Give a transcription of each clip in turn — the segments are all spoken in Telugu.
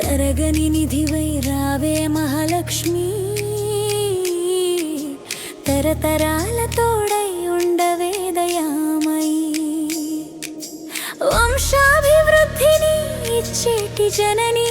తరగని నిధివై రావే మహాలక్ష్మి తరతరాల తోడై ఉండవేదయామై వంశాభివృద్ధిని ఇచ్చేటి జననీ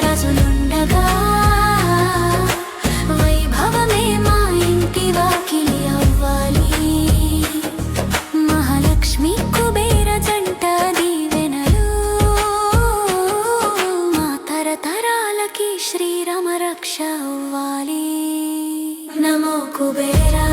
రాజులుండగా వైభవమే మా వాకిలి అవ్వాలి. మహాలక్ష్మి కుబేర జంట దీవెనలు శ్రీరామ రక్ష అవ్వాలి. నమో కుబేరా.